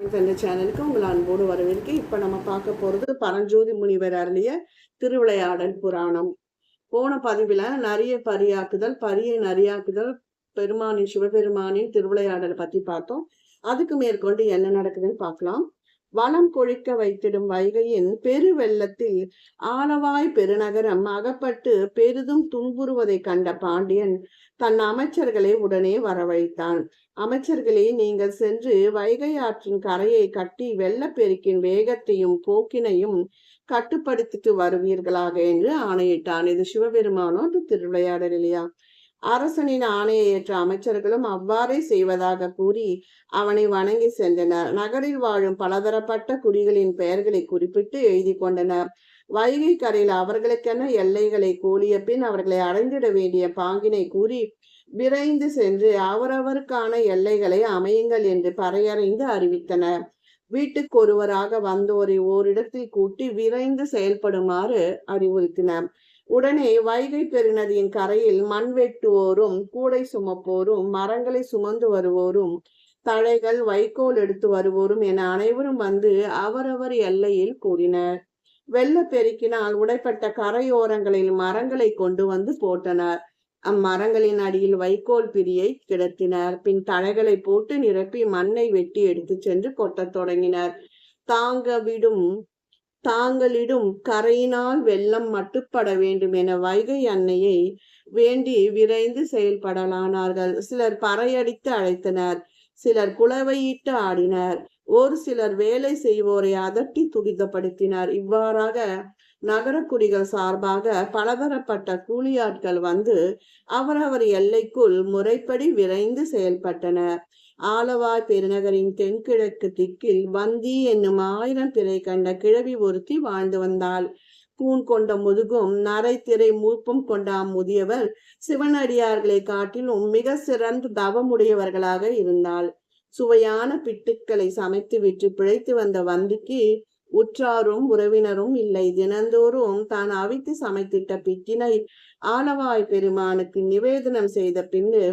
இந்த சேனலுக்கு உங்களை அன்போடு வரவேற்க இப்போ நம்ம பார்க்க போகிறது பரஞ்சோதி முனிவர் அருளிய திருவிளையாடல் புராணம் போன பதிவில் நிறைய பரியாக்குதல் பரியை நரியாக்குதல் பெருமானின் சிவபெருமானின் திருவிளையாடலை பற்றி பார்த்தோம் அதுக்கு மேற்கொண்டு என்ன நடக்குதுன்னு பார்க்கலாம் வளம் கொழிக்க வைத்திடும் வைகையின் பெருவெள்ளத்தில் ஆலவாய் பெருநகரம் அகப்பட்டு பெரிதும் துன்புறுவதை கண்ட பாண்டியன் தன் அமைச்சர்களை உடனே வரவழைத்தான். அமைச்சர்களே நீங்கள் சென்று வைகை ஆற்றின் கரையை கட்டி வெள்ளப்பெருக்கின் வேகத்தையும் போக்கினையும் கட்டுப்படுத்திட்டு வருவீர்களாக என்று ஆணையிட்டான். இது சிவபெருமானோ திருவிளையாடல் இல்லையா அரசனின் ஆணையை ஏற்ற அமைச்சர்களும் அவ்வாறே செய்வதாக கூறி அவனை வணங்கி சென்றனர். நகரில் வாழும் பலதரப்பட்ட குடிகளின் பெயர்களை குறிப்பிட்டு எழுதி கொண்டனர். வைகை கரையில் அவர்களுக்கென எல்லைகளை கோலிய பின் அவர்களை அடைந்திட வேண்டிய பாங்கினை கூறி விரைந்து சென்று அவரவருக்கான எல்லைகளை அமையுங்கள் என்று பறையறைந்து அறிவித்தனர். வீட்டுக்கு ஒருவராக வந்தோரை ஓரிடத்தில் கூட்டி விரைந்து செயல்படுமாறு அறிவுறுத்தினர். உடனே வைகை பெருநதியின் கரையில் மண் வெட்டுவோரும் கூடை சுமப்போரும் மரங்களை சுமந்து வருவோரும் தழைகள் வைக்கோல் எடுத்து வருவோரும் என அனைவரும் வந்து அவரவர் எல்லையில் கூடினர். வெள்ள பெருக்கினால் உடைப்பட்ட கரையோரங்களில் மரங்களை கொண்டு வந்து போட்டனர். அம்மரங்களின் அடியில் வைக்கோல் பிரியை கிடத்தினர். பின் தழைகளை போட்டு நிரப்பி மண்ணை வெட்டி எடுத்து சென்று கொட்டத் தொடங்கினர். தாங்க விடும் தாங்களிடும் கரையினால் வெள்ளம் மட்டுப்பட வேண்டும் என வைகை அன்னையை வேண்டி விரைந்து செயல்படலானார்கள். சிலர் பறையடித்து அழைத்தனர் சிலர் குளவையிட்டு ஆடினர் ஒரு சிலர் வேலை செய்வோரை அதட்டி துரிதப்படுத்தினர். இவ்வாறாக நகரக்குடிகள் சார்பாக பலதரப்பட்ட கூலியாட்கள் வந்து அவரவர் எல்லைக்குள் முறைப்படி விரைந்து செயல்பட்டனர். ஆலவாய் பெருநகரின் தென்கிழக்கு திக்கில் வந்தி என்னும் ஆயிரம் பிறை கண்ட கிழவி ஒருத்தி வாழ்ந்து வந்தாள். கூன் கொண்ட முதுகும் நரை திரை மூப்பும் கொண்ட அம்முதியவர் சிவனடியார்களை காட்டிலும் மிக சிறந்த தவமுடையவர்களாக இருந்தாள். சுவையான பிட்டுக்களை சமைத்து விட்டு பிழைத்து வந்த வந்திக்கு உற்றாரும் உறவினரும் இல்லை. தினந்தோறும் தான் அவித்து சமைத்திட்ட பிட்டினை ஆலவாய் பெருமானுக்கு நிவேதனம் செய்த பின்னு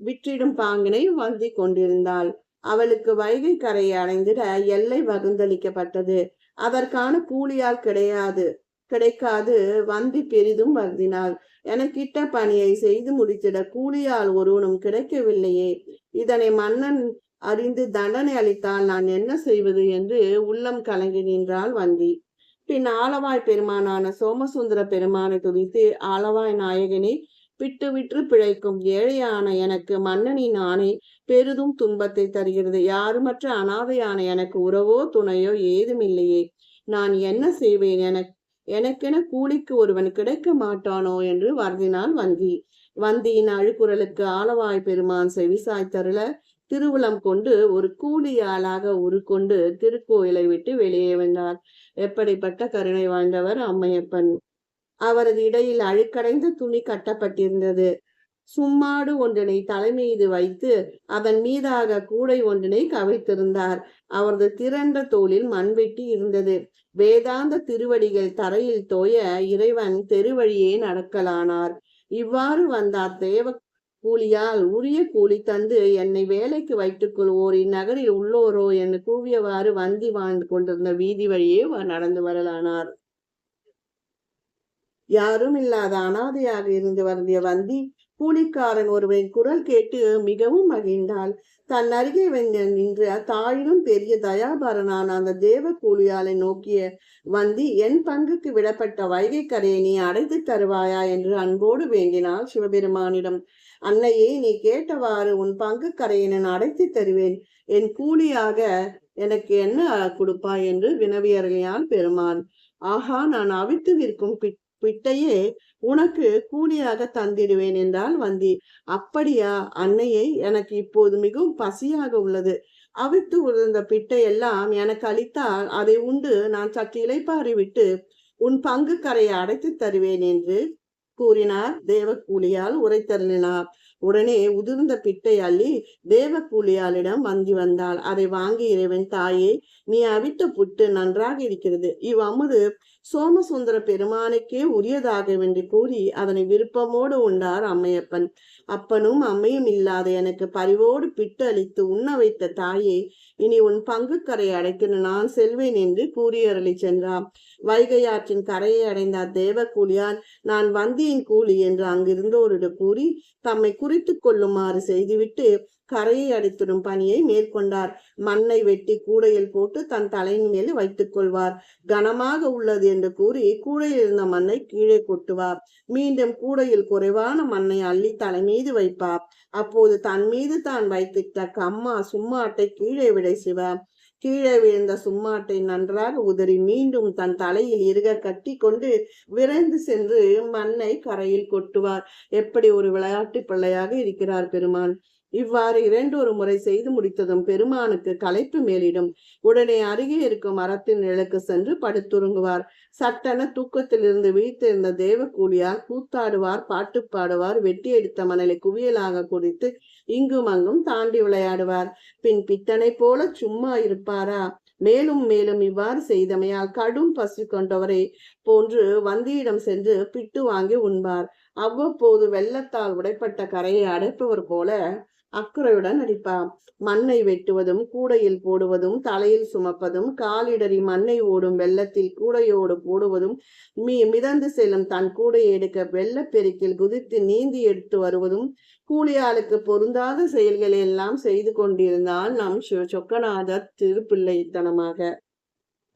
விற்றிடும் பாங்கினை வந்தி கொண்டிருந்தாள். அவளுக்கு வைகை கரையை அடைந்திட எல்லை வகுந்தளிக்கப்பட்டது. அதற்கான கூலியால் கிடையாது கிடைக்காது வந்தி பெரிதும் வருந்தினாள். எனக்கிட்ட பணியை செய்து முடித்திட கூலியால் ஒருவனும் கிடைக்கவில்லையே. இதனை மன்னன் அறிந்து தண்டனை அளித்தால் நான் என்ன செய்வது என்று உள்ளம் கலங்கி நின்றாள் வந்தி. பின் ஆலவாய் பெருமானான சோமசுந்தர பெருமானை துதித்து ஆலவாய் நாயகனே விட்டு விட்டு பிழைக்கும் ஏழையான எனக்கு மன்னனின் ஆணை பெரிதும் துன்பத்தை தருகிறது. யாருமற்ற அனாதையான எனக்கு உறவோ துணையோ ஏதுமில்லையே. நான் என்ன செய்வேன்? எனக்கு எனக்கென கூலிக்கு ஒருவன் கிடைக்க மாட்டானோ? என்று வருந்தினாள் வந்தி வந்தியின் அழுக்குரலுக்கு ஆலவாய் பெருமான் செவிசாய்த்தருள திருவுளம் கொண்டு ஒரு கூலி ஆளாக உருக்கொண்டு திருக்கோயிலை விட்டு வெளியே வந்தார். எப்படிப்பட்ட கருணை வாழ்ந்தவர் அம்மையப்பன். அவரது இடையில் அழுக்கடைந்த துணி கட்டப்பட்டிருந்தது. சும்மாடு ஒன்றினை தலைமீது வைத்து அதன் மீதாக கூடை ஒன்றினை கவிழ்த்திருந்தார் அவரது திரண்ட தோளில் மண்வெட்டி இருந்தது. வேதாந்த திருவடிகள் தரையில் தோய இறைவன் தெருவழியே நடக்கலானார். இவ்வாறு வந்தார் தேவ கூலியால் உரிய கூலி தந்து என்னை வேலைக்கு வைத்துக் கொள்வோர் இந்நகரில் உள்ளோரோ என்று கூவியவாறு வந்தி வாழ்ந்து கொண்டிருந்த வீதி வழியே நடந்து வரலானார். யாரும் இல்லாத அனாதையாக இருந்து வருந்திய வந்தி கூலிக்காரன் ஒருவன் குரல் கேட்டு மிகவும் மகிழ்ந்தாள். தன் அருகே வந்து நின்ற தாயிலும் பெரிய தயாபரனான அந்த தேவ கூலியாலை நோக்கிய வந்தி என் பங்குக்கு விடப்பட்ட வைகை கரையை நீ அடைத்து தருவாயா? என்று அன்போடு வேண்டினாள் சிவபெருமானிடம். அன்னையே நீ கேட்டவாறு உன் பங்கு கரையை நான் அடைத்து தருவேன். என் கூலியாக எனக்கு என்ன கொடுப்பாய்? என்று வினவியறியான் பெருமான். ஆஹா நான் அவித்து விற்கும் பிட்டையே உனக்கு கூலியாக தந்திடுவேன் என்றால் வந்தி. அப்படியா அன்னையை எனக்கு இப்போது மிகவும் பசியாக உள்ளது. அவித்து உதிர்ந்த பிட்டை எல்லாம் எனக்கு அளித்தால் அதை உண்டு. நான் சற்று இலைப்பாரி விட்டு உன் பங்கு கரையை அடைத்து தருவேன் என்று கூறினார் தேவக்கூலியால் உரைத்தருளினார் உடனே உதிர்ந்த பிட்டை அள்ளி தேவக்கூலியாளிடம் வந்தி வந்தாள். அதை வாங்கி இறைவன் தாயே நீ அவித்த புட்டு நன்றாக இருக்கிறது. இவ் அமுது சோமசுந்தர பெருமானுக்கே உரியதாகவென்று கூறி அதனை விருப்பமோடு உண்டார் அம்மையப்பன். அப்பனும் அம்மையும் இல்லாத எனக்கு பரிவோடு பிட்டு அளித்து உண்ண வைத்த தாயை இனி உன் பங்குக்கரை அடைக்கிற நான் செல்வேன் என்று கூறியருளி சென்றான். வைகை ஆற்றின் கரையை அடைந்த தேவ கூலியான் நான் வந்தியின் கூலி என்று அங்கிருந்தோரிடம் கூறி தம்மை குறித்து கொள்ளுமாறு செய்துவிட்டு கரையை அடித்திடும் பணியை மேற்கொண்டார். மண்ணை வெட்டி கூடையில் போட்டு தன் தலையின் மேல் வைத்துக் கொள்வார். கனமாக உள்ளது என்று கூறி கூடையில் இருந்த மண்ணை கீழே கொட்டுவார். மீண்டும் கூடையில் குறைவான மண்ணை அள்ளி தலை மீது வைப்பார். அப்போது தன் மீது தான் வைத்திட்ட கம்மா சும்மாட்டை கீழே விடை சிவார் கீழே விழுந்த சும்மாட்டை நன்றாக உதறி மீண்டும் தன் தலையில் இருக கட்டி கொண்டு விரைந்து சென்று மண்ணை கரையில் கொட்டுவார். எப்படி ஒரு விளையாட்டு பிள்ளையாக இருக்கிறார் பெருமான். இவ்வாறு இரண்டொரு முறை செய்து முடித்ததும் பெருமானுக்கு களைப்பு மேலிடும். உடனே அருகே இருக்கும் மரத்தின் நிழலுக்கு சென்று படுத்துறங்குவார் சட்டென தூக்கத்திலிருந்து விழித்திருந்த தேவ கூலியார் கூத்தாடுவார் பாட்டு பாடுவார் வெட்டி எடுத்த மணலை குவியலாக குடித்து இங்கும் அங்கும் தாண்டி விளையாடுவார். பின் பித்தனை போல சும்மா இருப்பாரா? மேலும் மேலும் இவ்வாறு செய்தமையால் கடும் பசி கொண்டவரை போன்று வந்தியிடம் சென்று பிட்டு வாங்கி உண்பார். அவ்வப்போது வெள்ளத்தால் உடைப்பட்ட கரையை அடைப்பவர் போல அக்குறையுடன் நடிப்பார் மண்ணை வெட்டுவதும் கூடையில் போடுவதும் தலையில் சுமப்பதும் காலிடறி மண்ணை ஓடும் வெள்ளத்தில் கூடையோடு போடுவதும் மீ மிதந்து செல்லும் தன் கூடையை எடுக்க வெள்ளப்பெருக்கில் குதித்து நீந்தி எடுத்து வருவதும் கூலியாளுக்கு பொருந்தாத செயல்களை எல்லாம் செய்து கொண்டிருந்தால் நம் சிவ- சொக்கநாதர் திருப்பிள்ளைத்தனமாக.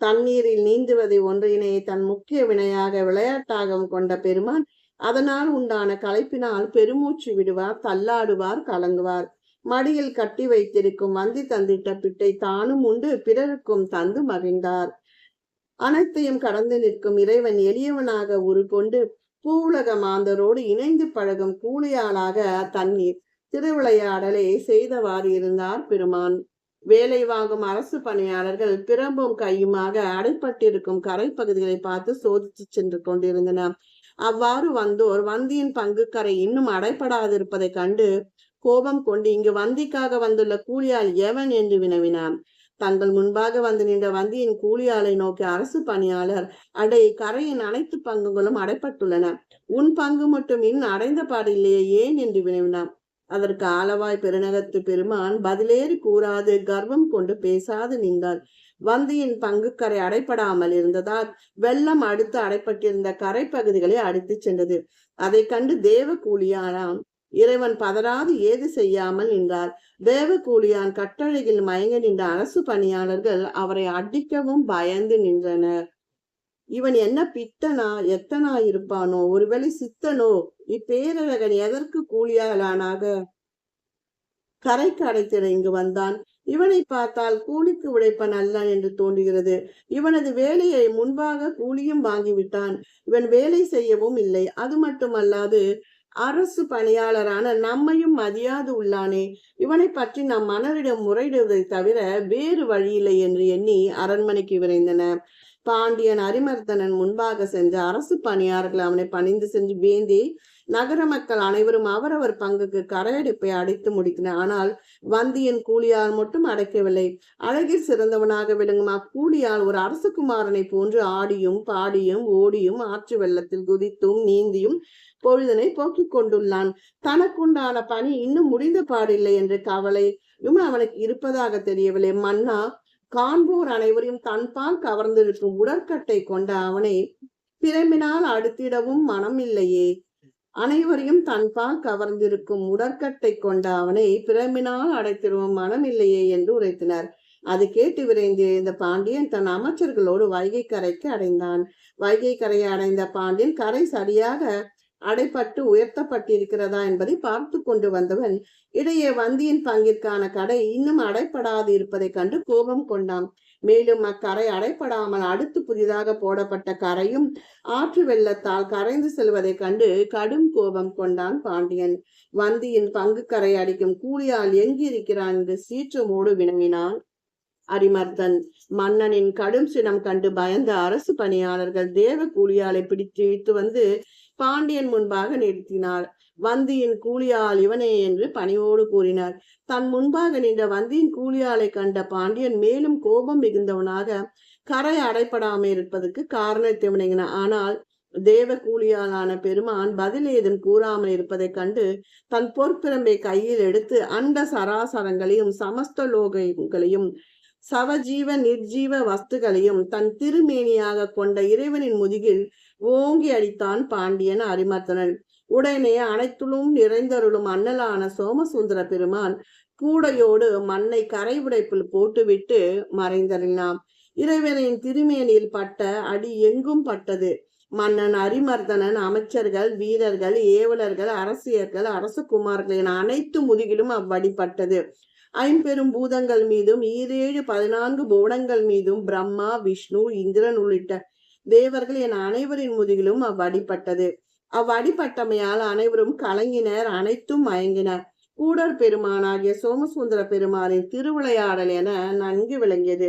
தண்ணீரில் நீந்துவதை ஒன்றினை தன் முக்கிய வினையாக விளையாட்டாகவும் கொண்ட பெருமான் அதனால் உண்டான களைப்பினால் பெருமூச்சு விடுவார் தள்ளாடுவார் கலங்குவார். மடியில் கட்டி வைத்திருக்கும் வந்தி தந்திட்ட பிட்டை தானும் உண்டு பிறருக்கும் தந்து மகிழ்ந்தார். அனைத்தையும் கடந்து நிற்கும் இறைவன் எளியவனாக உருக்கொண்டு பூவுலக மாந்தரோடு இணைந்து பழகும் கூலியாளாக தண்ணீர் திருவிளையாடலை செய்தவாறு இருந்தார் பெருமான். வேலை வாங்கும் அரசு பணியாளர்கள் பிரம்பும் கையுமாக அடைப்பட்டிருக்கும் கரை பகுதிகளை பார்த்து சோதித்து சென்று கொண்டிருந்தனர். அவ்வாறு வந்தோர் வந்தியின் பங்கு கரை இன்னும் அடைப்படாதிருப்பதை கண்டு கோபம் கொண்டு இங்கு வந்திக்காக வந்துள்ள கூலியால் எவன் என்று வினவினான். தங்கள் முன்பாக வந்து நின்ற வந்தியின் கூலியாளை நோக்கி அரசு பணியாளர் அடை கரையின் அனைத்து பங்குகளும் அடைப்பட்டுள்ளன. உன் பங்கு மட்டும் இன்னும் அடைந்த பாடில்லையே ஏன் என்று வினவினான். அதற்கு ஆலவாய் பெருநகத்து பெருமான் பதிலேறி கூறாது கர்வம் கொண்டு பேசாது நின்றார் வந்தியின் பங்கு கரை அடைப்படாமல் இருந்ததால் வெள்ளம் அடுத்து அடைப்பட்டிருந்த கரை பகுதிகளை அடித்துச் சென்றது. அதை கண்டு தேவ கூலியானாம் இறைவன் பதறாது ஏது செய்யாமல் நின்றார். தேவ கூலியான் கட்டழகில் மயங்க நின்ற அரசு பணியாளர்கள் அவரை அடிக்கவும் பயந்து நின்றனர். இவன் என்ன பித்தனா எத்தனா இருப்பானோ ஒருவேளை சித்தனோ? இப்பேரழகன் எதற்கு கூலியாளானாக? கரைக்கு அடைத்திட இங்கு வந்தான். இவனை பார்த்தால் கூலிக்கு உழைப்பன் அல்ல என்று தோன்றுகிறது. இவனது வேலையை முன்பாக கூலியும் வாங்கிவிட்டான். இவன் வேலை செய்யவும் இல்லை. அது மட்டுமல்லாது அரசு பணியாளரான நம்மையும் மதியாது உள்ளானே. இவனை பற்றி நம் மன்னரிடம் முறையிடுவதை தவிர வேறு வழியில்லை என்று எண்ணி அரண்மனைக்கு விரைந்தனர். பாண்டியன் அரிமர்த்தனன் முன்பாக சென்று அரசு பணியாளர்கள் அவனை பணிந்து சென்று வேந்தி நகர மக்கள் அனைவரும் அவரவர் பங்குக்கு கரையடைப்பை அடைத்து முடித்தனர். ஆனால் வந்தியன் கூலியால் மட்டும் அடைக்கவில்லை. அழகில் சிறந்தவனாக விளங்கும் அக்கூலியால் ஒரு அரசகுமாரனை போன்று ஆடியும் பாடியும் ஓடியும் ஆற்று வெள்ளத்தில் குதித்தும் நீந்தியும் பொழுதனை போக்கிக் கொண்டுள்ளான். தனக்குண்டான பணி இன்னும் முடிந்த பாடில்லை என்ற கவலையும் அவனுக்கு இருப்பதாக தெரியவில்லை. மன்னா காண்போர் அனைவரையும் தன்பால் கவர்ந்திருக்கும் உடற்கட்டை கொண்ட அவனை பிரம்பினால் அடுத்திடவும் மனம் இல்லையே அனைவரையும் தன்பால் கவர்ந்திருக்கும் உடற்கட்டை கொண்ட அவனை பிரம்பினால் அடைத்திருவோம் மனம் இல்லையே என்று உரைத்தனர். அது கேட்டு விரைந்து இந்த பாண்டியன் தன் அமைச்சர்களோடு வைகை கரைக்கு அடைந்தான். வைகை கரையை அடைந்த பாண்டியன் கரை சரியாக அடைப்பட்டு உயர்த்தப்பட்டிருக்கிறதா என்பதை பார்த்து கொண்டு வந்தவன் இடையே வந்தியின் பங்கிற்கான கடை இன்னும் அடைப்படாது இருப்பதைக் கண்டு கோபம் கொண்டான். மேலும் அக்கரை அடைப்படாமல் அடுத்து புதிதாக போடப்பட்ட கரையும் ஆற்று வெள்ளத்தால் கரைந்து செல்வதைக் கண்டு கடும் கோபம் கொண்டான் பாண்டியன். வந்தியின் பங்கு கரை அடிக்கும் கூலியால் எங்கிருக்கிறான் என்று சீற்றமோடு வினவினான். அரிமர்தன் மன்னனின் கடும் சினம் கண்டு பயந்த அரசு பணியாளர்கள் தேவ கூலியாலை பிடித்து இழுத்து வந்து பாண்டியன் முன்பாக நிறுத்தினார். வந்தியின் கூலியால் இவனே என்று பணிவோடு கூறினார். தன் முன்பாக நின்ற வந்தியின் கூலியாலை கண்ட பாண்டியன் மேலும் கோபம் மிகுந்தவனாக கரை அடைப்படாமல் இருப்பதற்கு காரணத்தை விளங்கினான் ஆனால் தேவ கூலியாலான பெருமான் பதில் ஏதும் கூறாமல் இருப்பதைக் கண்டு தன் பொற்பிரம்பை கையில் எடுத்து அண்ட சராசரங்களையும் சமஸ்த லோகங்களையும் சவஜீவ நிர்ஜீவ வஸ்துகளையும் தன் திருமேனியாக கொண்ட இறைவனின் முதுகில் ஓங்கி அடித்தான் பாண்டியன் அரிமர்த்தனன் உடனே அனைத்துளும் நிறைந்தருளும் அண்ணலான சோமசுந்தர பெருமான் கூடையோடு மண்ணை கரை உடைப்பில் போட்டுவிட்டு மறைந்தறினான் இறைவனின் திருமேனியில் பட்ட அடி எங்கும் பட்டது. மன்னன் அரிமர்தனன் அமைச்சர்கள் வீரர்கள் ஏவலர்கள் அரசியர்கள் அரசகுமார்கள் என அனைத்து முதுகிலும் அவ்வடிப்பட்டது ஐம்பெரும் பூதங்கள் மீதும் ஈரேழு பதினான்கு புவனங்கள் மீதும் பிரம்மா விஷ்ணு இந்திரன் உள்ளிட்ட தேவர்கள் என அனைவரின் முதுகிலும் அவ்வடிப்பட்டது அவ்வடிப்பட்டமையால் அனைவரும் கலங்கினர் அனைத்தும் மயங்கினர். கூடர் பெருமானாகிய சோமசுந்தர பெருமானின் திருவிளையாடல் என நன்கு விளங்கியது.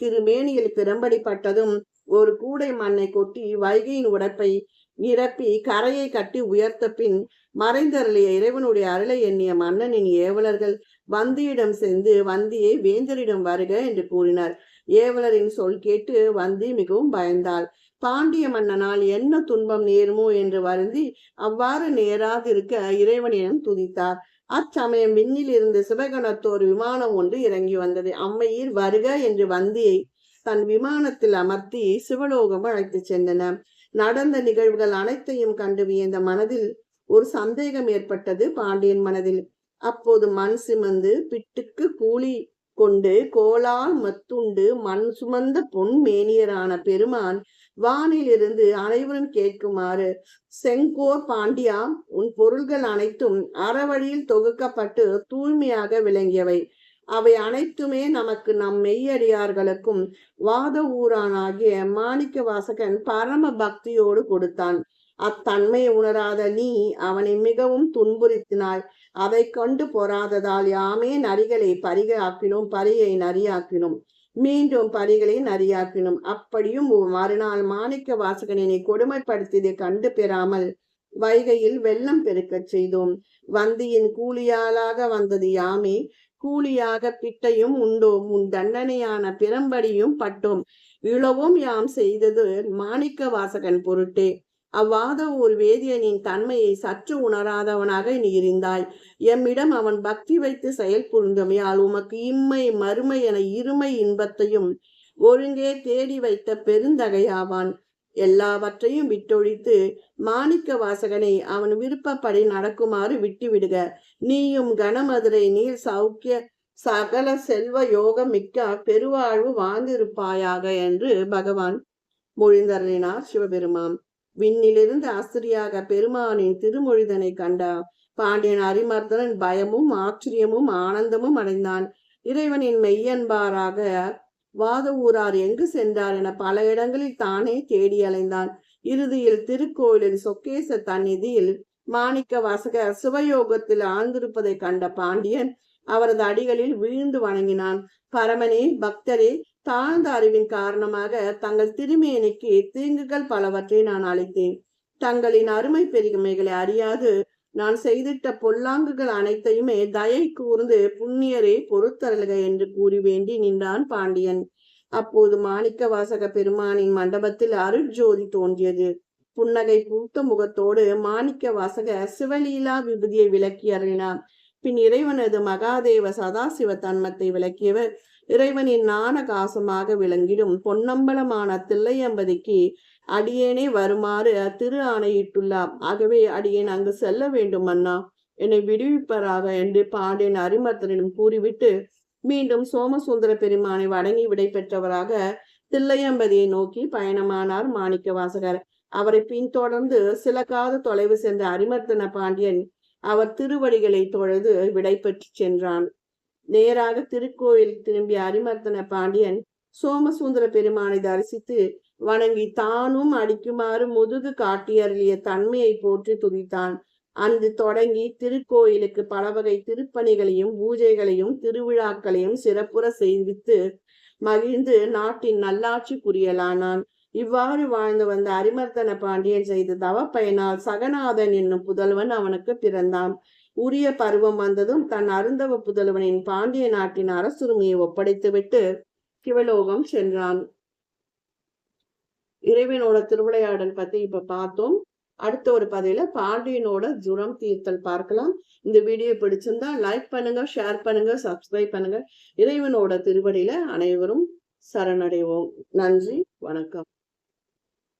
திருமேனியில் பிறம்படிப்பட்டதும் ஒரு கூடை மண்ணை கொட்டி வைகையின் உடப்பை நிரப்பி கரையை கட்டி உயர்த்த பின் மறைந்தருளிய இறைவனுடைய அருளை எண்ணிய மன்னனின் ஏவலர்கள் வந்தியிடம் சென்று வந்தியை வேந்தரிடம் வருக என்று கூறினார். ஏவலரின் சொல் கேட்டு வந்தி மிகவும் பயந்தாள். பாண்டிய மன்னனால் என்ன துன்பம் நேருமோ என்று வருந்தி அவ்வாறு நேராதிருக்க இறைவனிடம் துதித்தார். அச்சமயம் விண்ணில் இருந்து சிவகணத்தோர் விமானம் ஒன்று இறங்கி வந்தது. அம்மையீர் வருக என்று வந்தியை தன் விமானத்தில் அமர்த்தி சிவலோகம் அழைத்து சென்றன. நடந்த நிகழ்வுகள் அனைத்தையும் கண்டு வியந்த மனதில் ஒரு சந்தேகம் ஏற்பட்டது பாண்டியன் மனதில். அப்போது மண் சிமந்து பிட்டுக்கு கூலி கொண்டு கோலால் மத்துண்டு மண் சுமந்த பொன் மேனியரான பெருமான் வானிலிருந்து அனைவரும் கேட்குமாறு செங்கோர் பாண்டியா உன் பொருள்கள் அனைத்தும் அறவழியில் தொகுக்கப்பட்டு தூய்மையாக விளங்கியவை. அவை அனைத்துமே நமக்கு நம் மெய்யடியார்களுக்கும் வாத ஊரானாகிய மாணிக்க வாசகன் பரம பக்தியோடு கொடுத்தான். அத்தன்மையை உணராத நீ அவனை மிகவும் துன்புறுத்தினாய். அதை கண்டு பொறாததால் யாமே நரிகளை பரிகாக்கினோம் பரியை நரியாக்கினோம். மீண்டும் பலிகளை நரியாக்கினோம். அப்படியும் மறுநாள் மாணிக்க வாசகனை கொடுமைப்படுத்தியதை கண்டு பெறாமல் வைகையில் வெள்ளம் பெருக்கச் செய்தோம். வந்தியின் கூலியாளாக வந்தது யாமே. கூலியாக பிட்டையும் உண்டோம். உன் தண்டனையான பிறம்படியும் பட்டோம். இழவும் யாம் செய்தது மாணிக்க வாசகன் பொருட்டே. அவ்வாத ஒரு வேதியனின் தன்மையை சற்று உணராதவனாக நீ இருந்தாய். எம்மிடம் அவன் பக்தி வைத்து செயல் புரிந்தமையால் உமக்கு இம்மை மறுமை என இருமை இன்பத்தையும் ஒருங்கே தேடி வைத்த பெருந்தகையாவான். எல்லாவற்றையும் விட்டொழித்து மாணிக்க வாசகனை அவன் விருப்பப்படி நடக்குமாறு விட்டுவிடுக. நீயும் கனமதுரை நீர் சௌக்கிய சகல செல்வ யோகம் மிக்க பெருவாழ்வு வாழ்ந்திருப்பாயாக என்று பகவான் மொழிந்தருளினார் சிவபெருமான். விண்ணிலிருந்து அசிரியாக பெருமானின் திருமொழிதனை கண்டான். பாண்டியன் அரிமர்தனன் பயமும் ஆச்சரியமும் ஆனந்தமும் அடைந்தான். இறைவனின் மெய்யன்பாராக வாத ஊரார் எங்கு சென்றார் என பல இடங்களில் தானே தேடி அலைந்தான் இறுதியில் திருக்கோயிலின் சொக்கேச தன்னிதியில் மாணிக்க வாசகர் சிவயோகத்தில் ஆழ்ந்திருப்பதை கண்ட பாண்டியன் அவரது அடிகளில் வீழ்ந்து வணங்கினான். பரமனே பக்தரே தாழ்ந்த அறிவின் காரணமாக தங்கள் திருமேனிக்கு தீங்குகள் பலவற்றை நான் அளித்தேன். தங்களின் அருமை பெருமைகளை அறியாது. நான் செய்திட்ட பொல்லாங்குகள் அனைத்தையுமே தயை கூர்ந்து புண்ணியரே பொறுத்தருள்க என்று கூறி வேண்டி நின்றான் பாண்டியன். அப்போது மாணிக்க வாசக பெருமானின் மண்டபத்தில் அருட்ஜோதி தோன்றியது. புன்னகை பூத்த முகத்தோடு மாணிக்க வாசக சிவலீலா விபதியை விளக்கி அருளினார். பின் இறைவனது மகாதேவ சதாசிவ தன்மத்தை விளக்கியவர். இறைவனின் நாணகாசமாக விளங்கிடும் பொன்னம்பலமான தில்லையம்பதிக்கு அடியேனே வருமாறு திரு ஆணையிட்டுள்ளார் ஆகவே அடியேன் அங்கு செல்ல வேண்டும் அண்ணா. என்னை விடுவிப்பராக என்று பாண்டியன் அரிமர்த்தனிடம் கூறிவிட்டு மீண்டும் சோமசுந்தர பெருமானை வணங்கி விடை பெற்றவராக தில்லையம்பதியை நோக்கி பயணமானார் மாணிக்க வாசகர். அவரை பின்தொடர்ந்து சில காத தொலைவு சென்ற அரிமர்த்தன பாண்டியன் அவர் திருவடிகளை தொழுது விடை பெற்று சென்றான். நேராக திருக்கோயில் திரும்பிய அரிமர்த்தன பாண்டியன் சோமசுந்தர பெருமானை தரிசித்து வணங்கி தானும் அடிக்குமாறு முதுகு காட்டியருளிய தன்மையை போற்றி துதித்தான். அன்று தொடங்கி திருக்கோயிலுக்கு பல வகை திருப்பணிகளையும் பூஜைகளையும் திருவிழாக்களையும் சிறப்புற செய்வித்து மகிழ்ந்து நாட்டின் நல்லாட்சி புரியலானான். இவ்வாறு வாழ்ந்து வந்த அரிமர்த்தன பாண்டியன் செய்த தவப்பயனால் சகநாதன் என்னும் புதல்வன் அவனுக்கு பிறந்தான். உரிய பருவம் வந்ததும் தன் அருந்தவ புதல்வனின் பாண்டிய நாட்டின் அரசுரிமையை ஒப்படைத்துவிட்டு சிவலோகம் சென்றான். இறைவனோட திருவிளையாடல் பத்தி இப்ப பார்த்தோம். அடுத்த ஒரு பதவியில பாண்டியனோட ஜுரம் தீர்த்தல் பார்க்கலாம். இந்த வீடியோ பிடிச்சிருந்தா லைக் பண்ணுங்க ஷேர் பண்ணுங்க சப்ஸ்கிரைப் பண்ணுங்க. இறைவனோட திருவடியில அனைவரும் சரணடைவோம். நன்றி வணக்கம்.